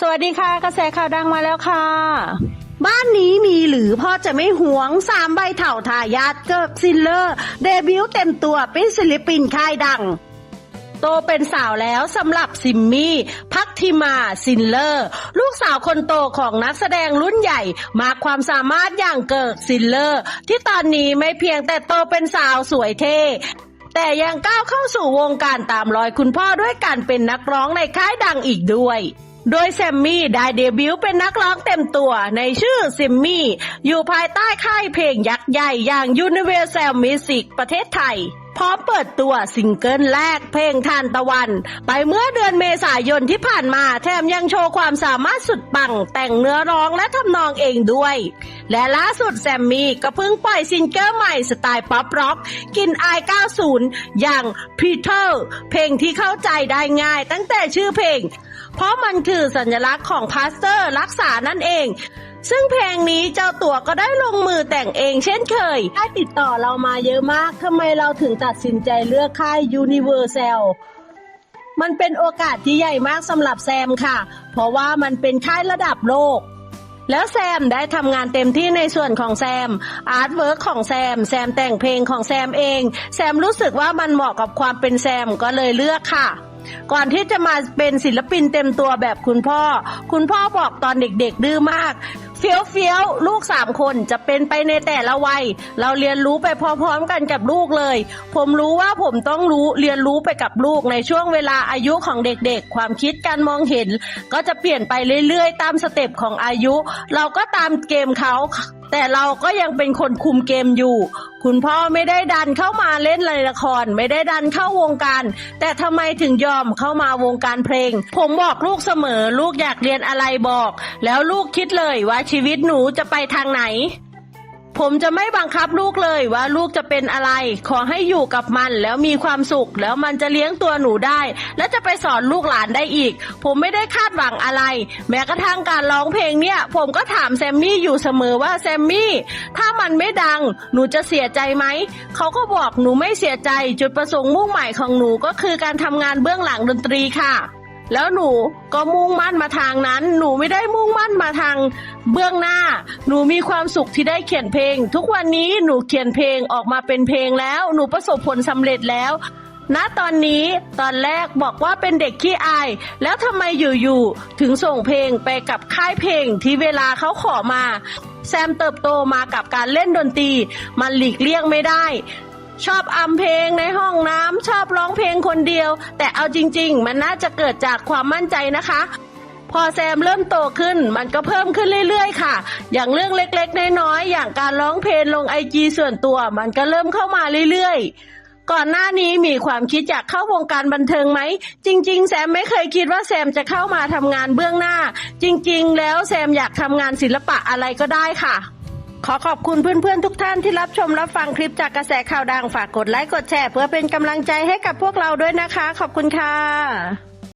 สวัสดีค่ะ กระแสข่าวดังมาแล้วค่ะ บ้านนี้มีหรือพ่อจะไม่หวงสามใบเถ่าทายาทเกิร์กซิลเลอร์ เดบิวต์เต็มตัวเป็นศิลปินค่ายดัง โตเป็นสาวแล้วสำหรับซิมมี่ พักทิมาซินเลอร์ ลูกสาวคนโตของนักแสดงรุ่นใหญ่มากความสามารถอย่างเกิร์กซิลเลอร์ ที่ตอนนี้ไม่เพียงแต่โตเป็นสาวสวยเท่แต่ยังก้าวเข้าสู่วงการตามรอยคุณพ่อด้วยการเป็นนักร้องในค่ายดังอีกด้วย โดยแซมมี่ได้เดบิวต์เป็นนักร้องเต็มตัวในชื่อซิมมี่ อยู่ภายใต้ค่ายเพลงยักษ์ใหญ่อย่าง Universal Music ประเทศไทยพร้อมเปิดตัวซิงเกิลแรกเพลงทานตะวัน ไปเมื่อเดือนเมษายนที่ผ่านมาแถมยังโชว์ความสามารถสุดปัง แต่งเนื้อร้องและทำนองเองด้วย และล่าสุดแซมมี่ก็เพิ่งปล่อยซิงเกิลใหม่สไตล์ป๊อปร็อกกินอาย 90 อย่าง Peter เพลงที่เข้าใจได้ง่ายตั้งแต่ชื่อเพลง เพราะมันคือสัญลักษณ์ของพาสเตอร์รักษานั่นเอง ซึ่งเพลงนี้เจ้าตัวก็ได้ลงมือแต่งเองเช่นเคย ได้ติดต่อเรามาเยอะมากทำไมเราถึงตัดสินใจเลือกค่าย Universal มันเป็นโอกาสที่ใหญ่มากสำหรับแซมค่ะ เพราะว่ามันเป็นค่ายระดับโลก แล้วแซมได้ทำงานเต็มที่ในส่วนของแซม อาร์ตเวิร์กของแซม แซมแต่งเพลงของแซมเอง แซมรู้สึกว่ามันเหมาะกับความเป็นแซมก็เลยเลือกค่ะ ก่อนที่จะมาเป็นศิลปินเต็มตัวแบบคุณพ่อ คุณพ่อบอกตอนเด็กๆดื้อมากเฟี้ยวเฟี้ยวๆลูกสามคนจะเป็นไปในแต่ละวัย เราเรียนรู้ไปพร้อมๆกันกับลูกเลย ผมรู้ว่าผมต้องรู้เรียนรู้ไปกับลูกในช่วงเวลาอายุของเด็กๆ ความคิดการมองเห็น ก็จะเปลี่ยนไปเรื่อยๆ ตามสเต็ปของอายุ เราก็ตามเกมเขาแต่เราก็ยังเป็นคนคุมเกมอยู่ คุณพ่อไม่ได้ดันเข้ามาเล่นละคร ไม่ได้ดันเข้าวงการ แต่ทำไมถึงยอมเข้ามาวงการเพลง ผมบอกลูกเสมอ ลูกอยากเรียนอะไรบอก แล้วลูกคิดเลยว่าชีวิตหนูจะไปทางไหน ผมจะไม่บังคับลูกเลยว่าลูกจะเป็นอะไร ขอให้อยู่กับมันแล้วมีความสุข แล้วมันจะเลี้ยงตัวหนูได้ และจะไปสอนลูกหลานได้อีก ผมไม่ได้คาดหวังอะไร แม้กระทั่งการร้องเพลงเนี่ยผมก็ถามแซมมี่อยู่เสมอว่าแซมมี่ถ้ามันไม่ดังหนูจะเสียใจไหมเขาก็บอกหนูไม่เสียใจจุดประสงค์มุ่งหมายของหนูก็คือการทำงานเบื้องหลังดนตรีค่ะ แล้วหนูก็มุ่งมั่นมาทางนั้น หนูไม่ได้มุ่งมั่นมาทางเบื้องหน้า หนูมีความสุขที่ได้เขียนเพลง ทุกวันนี้หนูเขียนเพลงออกมาเป็นเพลงแล้ว หนูประสบผลสำเร็จแล้วณตอนนี้ตอนแรกบอกว่าเป็นเด็กขี้อาย แล้วทำไมอยู่ๆถึงส่งเพลงไปกับค่ายเพลงที่เวลาเขาขอมา แซมเติบโตมากับการเล่นดนตรี มันหลีกเลี่ยงไม่ได้ ชอบอำเพลงในห้องน้ำชอบร้องเพลงคนเดียว แต่เอาจริง ๆ มันน่าจะเกิดจากความมั่นใจนะคะ พอแซมเริ่มโตขึ้น มันก็เพิ่มขึ้นเรื่อยๆ ค่ะ อย่างเรื่องเล็กๆ น้อยๆ อย่างการร้องเพลงลงไอจีส่วนตัว มันก็เริ่มเข้ามาเรื่อยๆ ก่อนหน้านี้มีความคิดอยากเข้าวงการบันเทิงไหม จริง ๆ แซมไม่เคยคิดว่าแซมจะเข้ามาทำงานเบื้องหน้า จริง ๆ แล้วแซมอยากทำงานศิลปะอะไรก็ได้ค่ะ ขอขอบคุณเพื่อนๆทุกท่านที่รับชมรับฟังคลิปจากกระแสข่าวดังฝากกดไลค์กดแชร์ เพื่อเป็นกำลังใจให้กับพวกเราด้วยนะคะ ขอบคุณค่ะ